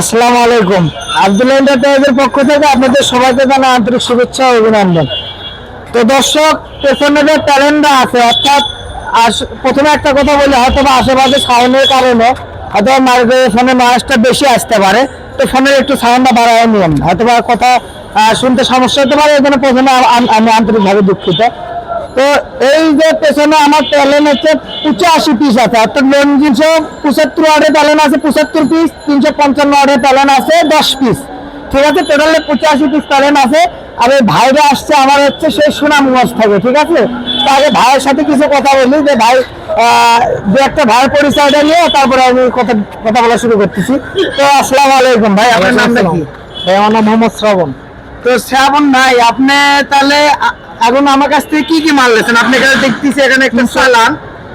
আসসালামু আলাইকুম। আব্দুল এন্টারপ্রাইজের পক্ষ থেকে আপনাদের সবাইকে জানা আন্তরিক শুভেচ্ছা ও অভিনন্দন। তো দর্শক, পেছনে যে ট্যালেন্টটা আছে, অর্থাৎ প্রথমে একটা কথা বলি, হয়তো বা আশেপাশে সাউন্ডের কারণে হয়তো মার্কেটে ফোনের নয়েজটা বেশি আসতে পারে, তো ফোনের একটু সাউন্ডটা বাড়ায় নিয়ম হয়তো বা কথা শুনতে সমস্যা হতে পারে জন্য প্রথমে আমি আন্তরিকভাবে দুঃখিত। তো এই যে পেছনে আমার ট্যালেন্ট হচ্ছে পঁচাশি পিস আছে অর্থাৎ তিনশো পঁচাত্তর ওয়ার্ডের ট্যালেন্ট আছে পঁচাত্তর পিস তিনশো পঞ্চান্ন ওয়ার্ডের ট্যালেন্ট আছে দশ পিস ঠিক আছে টোটালে পঁচাশি পিস ট্যালেন্ট আছে। আর এই ভাইরা আসছে আমার হচ্ছে সেই সুনামগঞ্জ থেকে ঠিক আছে? তো আগে ভাইয়ের সাথে কিছু কথা বলি যে ভাই আহ, দু একটা ভাইয়ের পরিচয়টা নিয়ে তারপরে আমি কথা কথা বলা শুরু করতেছি। তো আসসালামু আলাইকুম ভাই আপনার নামটা কি? ভাই আমার নাম মোহাম্মদ শ্রাবণ। তো শ্রাবণ ভাই আপনি তাহলে এখন আমার কাছ থেকে কি কি মাল লেছেন আপনি এখানে দেখতেছি এখানে একটা চালান।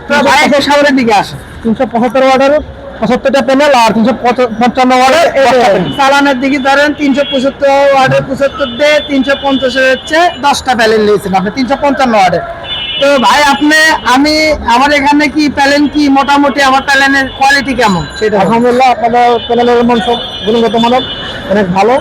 তো ভাই একটু সামনের দিকে আসে তিনশো পঁচাত্তর ওয়ার্ডের পঁচাত্তরটা প্যানেল আর তিনশো পঞ্চান্ন ওয়ার্ডের চালানের দিকে ধরেন তিনশো পঁচাত্তর ওয়ার্ডের পঁচাত্তর দিয়ে তিনশো পঞ্চাশের হচ্ছে দশটা প্যানেল নিয়েছেন আপনি তিনশো পঞ্চান্ন ওয়ার্ডের তো ভাই আপনি আমি আমার এখানে কি প্যালেন কি মোটামুটি আমার প্যালেনের কোয়ালিটি কেমন? সেটা আলহামদুলিল্লাহ আপনাদের প্যানেলের মান সব গুণগত মানের অনেক ভালো।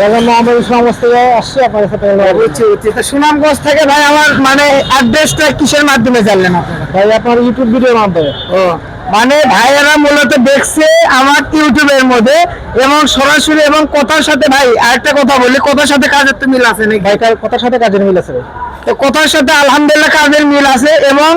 থেকে আসছি আপনার সাথে বুঝছি বুঝছি তো সুনামগঞ্জ থেকে ভাই আমার মানে অ্যাড্রেসটা কিসের মাধ্যমে জানলেন আপনারা? ভাই আপনার ইউটিউব ভিডিওর মাধ্যমে। ও। মানে ভাইয়েরা মূলত দেখছে আমার ইউটিউবের মধ্যে এবং সরাসরি এবং কথার সাথে ভাই আরেকটা কথা বলি কথার সাথে কাজের তো মিল আছে নাকি? ভাই কথার সাথে কাজের মিল আছে কথার সাথে আলহামদুলিল্লাহ কাজের মিল আছে এবং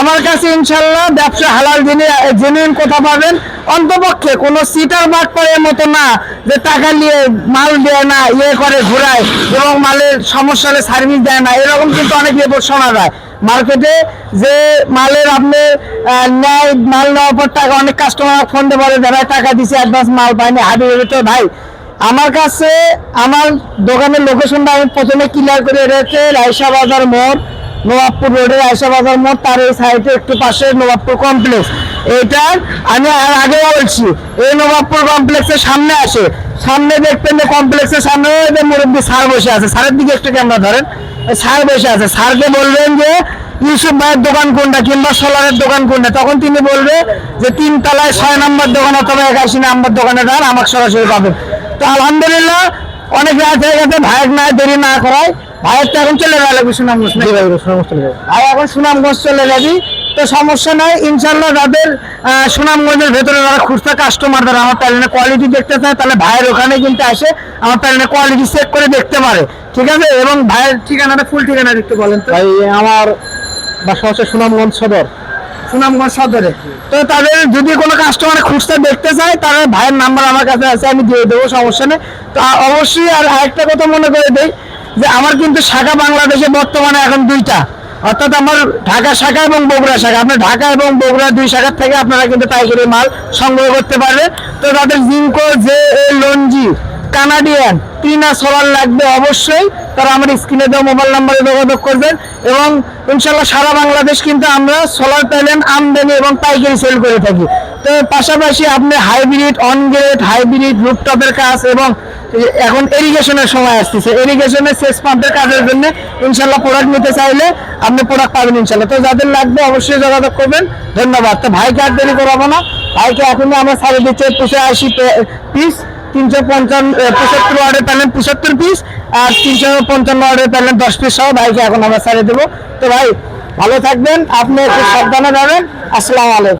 আমার কাছে ইনশাল্লাহ ব্যবসা হালাল যিনি জেনুইন কথা পাবেন অন্তপক্ষে কোনো সিটার বাট করে মতো না যে টাকা নিয়ে মাল দেয় না ইয়ে করে ঘোরায় এবং মালের সমস্যা হলে সার্ভিস দেয় না এরকম কিন্তু অনেক রিপোর্ট শোনা যায়। মার্কেটে যে মালের আপনি নেয় মাল নেওয়ার পর টাকা, অনেক কাস্টমার ফোন দিয়ে যারা টাকা দিছে অ্যাডভান্স মাল পাইনি, হাবি তো ভাই, আমার কাছে, আমার দোকানের লোকেশনটা আমি প্রথমে ক্লিয়ার করে রেখেছে রায়সা বাজার মোড়, নবাবপুর রোডে রায়সা বাজার মোড়, তার এই সাইডে একটু পাশে নবাবপুর কমপ্লেক্স এইটার আমি আর আগে বলছি, এই নবাবপুর কমপ্লেক্সের সামনে আসে। সামনে দেখবেন যে কমপ্লেক্সের সামনে মুরব্বী স্যার বসে আছে। সারের দিকে একটু ক্যামেরা ধরেন। স্যার বসে আছে। স্যারকে বলবেন যে ইউসুফ ভাইয়ের দোকান কোনটা কিংবা সোলারের দোকান কোনটা? তখন তিনি বলবে যে তিন তলায় ছয় নম্বর দোকান অথবা একাশি নম্বর দোকানে যান আমাকে সরাসরি পাবেন তো আলহামদুলিল্লাহ অনেক রাত হয়ে গেছে ভাইয়ের না দেরি না করায়। ভাইয়ের তো এখন চলে যাবে সুনামগঞ্জ নাকি? ভাই এখন সুনামগঞ্জ চলে যাবি তো সমস্যা নাই ইনশাল্লাহ যাদের সুনামগঞ্জের ভেতরে যারা খুচরা কাস্টমার যারা আমার প্যালেনের কোয়ালিটি দেখতে চায় তাহলে ভাইয়ের ওখানে কিন্তু আসে আমার প্যালেনের কোয়ালিটি চেক করে দেখতে পারে। ঠিক আছে এবং ভাইয়ের ঠিকানাটা ফুল ঠিকানা একটু বলেন তো। ভাই আমার বাসা হচ্ছে সুনামগঞ্জ সদর। সুনামগঞ্জ সদরে। তো তাদের যদি কোনো কাস্টমার খুঁজতে দেখতে চায় তাহলে ভাইয়ের নাম্বার আমার কাছে আছে আমি দিয়ে দেবো সমস্যা নেই। তো অবশ্যই আর আরেকটা কথা মনে করে দেই যে আমার কিন্তু শাখা বাংলাদেশে বর্তমানে এখন দুইটা। অর্থাৎ আমার ঢাকা শাখা এবং বগুড়া শাখা। আপনার ঢাকা এবং বগুড়া দুই শাখার থেকে আপনারা কিন্তু পাইকারি মাল সংগ্রহ করতে পারবে তো তাদের Jinko J A Longi Canadian Trina solar লাগবে অবশ্যই, তারা আমার স্ক্রিনে দেওয়া মোবাইল নাম্বারে যোগাযোগ করবেন এবং ইনশাল্লাহ সারা বাংলাদেশ কিন্তু আমরা সোলার প্যানেল আমদানি এবং পাইকারি সেল করে থাকি। তো পাশাপাশি আপনি হাইব্রিড অনগ্রেড হাইব্রিড রুপটপের কাজ এবং এখন এরিগেশনের সময় আসতেছে। এরিগেশনের সেচ পাম্পের কাজের জন্য ইনশাল্লাহ প্রোডাক্ট নিতে চাইলে আপনি প্রোডাক্ট পাবেন ইনশাল্লাহ। তো যাদের লাগবে অবশ্যই যোগাযোগ করবেন। ধন্যবাদ। তো ভাইকে আর দেরি করাবো না। ভাইকে এখনই আমরা সাড়ে দিচ্ছে। পুষে আশি পিস তিনশো পঞ্চান্ন পঁচাত্তর ওয়ার্ডের প্যানেল পঁচাত্তর পিস আর তিনশো পঞ্চান্ন ওয়ার্ডের প্যানেল দশ পিস সহ। ভাইকে এখন আমরা ছাড়িয়ে দেবো। তো ভাই, ভালো থাকবেন, আপনি একটু সাবধানে যাবেন আসসালামু আলাইকুম।